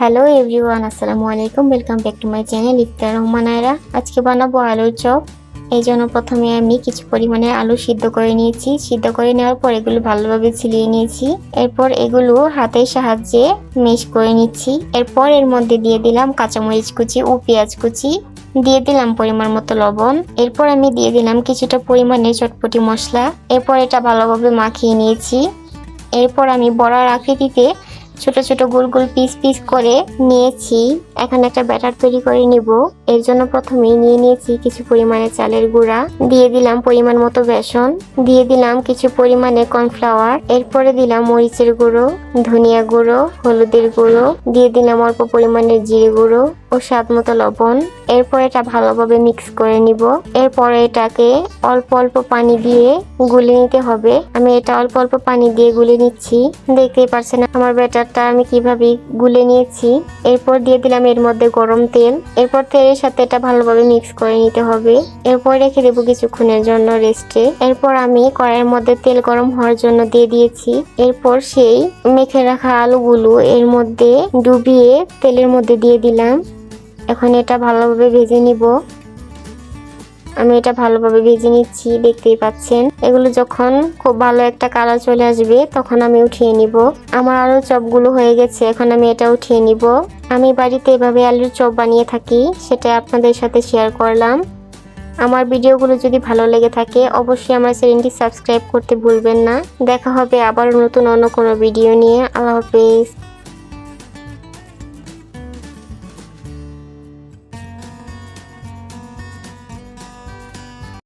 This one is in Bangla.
হ্যালো এভরিওয়ান আসসালামু আলাইকুম। Welcome back to my channel Iftar Rahman Ayra আজকে বানাবো আলুর চপ। এই জন্য প্রথমে আমি কিছু পরিমাণে আলু সিদ্ধ করে নিয়েছি। সিদ্ধ করে নেওয়ার পর এগুলো ভালোভাবে ছিলিয়ে নিয়েছি। এরপর এগুলো হাতের সাহায্যে মেশ করে নিচ্ছি। এরপর এর মধ্যে দিয়ে দিলাম কাঁচামরিচ কুচি ও পেঁয়াজ কুচি। দিয়ে দিলাম পরিমাণ মতো লবণ। এরপর আমি দিয়ে দিলাম কিছুটা পরিমাণে চটপটি মশলা। এরপর এটা ভালোভাবে মাখিয়ে নিয়েছি। এরপর আমি বড়ার আকৃতিতে ছোট ছোট গোল গোল পিস পিস করে নিয়েছি। এখন একটা ব্যাটার তৈরি করে নিব। এর জন্য প্রথমেই নিয়ে নিয়েছি কিছু পরিমাণে চালের গুঁড়া। দিয়ে দিলাম পরিমাণ মতো বেসন। দিয়ে দিলাম কিছু পরিমাণে কর্নফ্লাওয়ার। এরপরে দিলাম মরিচের গুঁড়ো, ধনিয়া গুঁড়ো, হলুদের গুঁড়ো। দিয়ে দিলাম অল্প পরিমাণে জিরে গুঁড়ো ও স্বাদ মতো লবণ। এরপর এটা ভালোভাবে মিক্স করে নিব। এরপরে এটাকে অল্প অল্প পানি দিয়ে গুলে নিতে হবে। আমি এটা অল্প অল্প পানি দিয়ে গুলে নিচ্ছি। দেখতেই পারছেন আমার ব্যাটারটা আমি কীভাবে গুলে নিয়েছি। এরপর দিয়ে দিলাম এর মধ্যে গরম তেল। এরপর তেলের সাথে এটা ভালোভাবে মিক্স করে নিতে হবে। এরপর রেখে দেবো কিছুক্ষণের জন্য রেস্টে এরপর আমি কড়াইয়ের মধ্যে তেল গরম হওয়ার জন্য দিয়ে দিয়েছি। এরপর সেই মেখে রাখা আলুগুলো এর মধ্যে ডুবিয়ে তেলের মধ্যে দিয়ে দিলাম। এখন এটা ভালোভাবে ভেজে নিব। আমি এটা ভালোভাবে ভেজে নিচ্ছি, দেখতেই পাচ্ছেন। এগুলো যখন খুব ভালো একটা কালার চলে আসবে, তখন আমি উঠিয়ে নিব। আমার আলুর চপগুলো হয়ে গেছে, এখন আমি এটা উঠিয়ে নিব। আমি বাড়িতে এভাবে আলুর চপ বানিয়ে থাকি, সেটা আপনাদের সাথে শেয়ার করলাম। আমার ভিডিওগুলো যদি ভালো লেগে থাকে, অবশ্যই আমার চ্যানেলটি সাবস্ক্রাইব করতে ভুলবেন না। দেখা হবে আবার নতুন অন্য কোনো ভিডিও নিয়ে। আল্লাহ হাফেজ।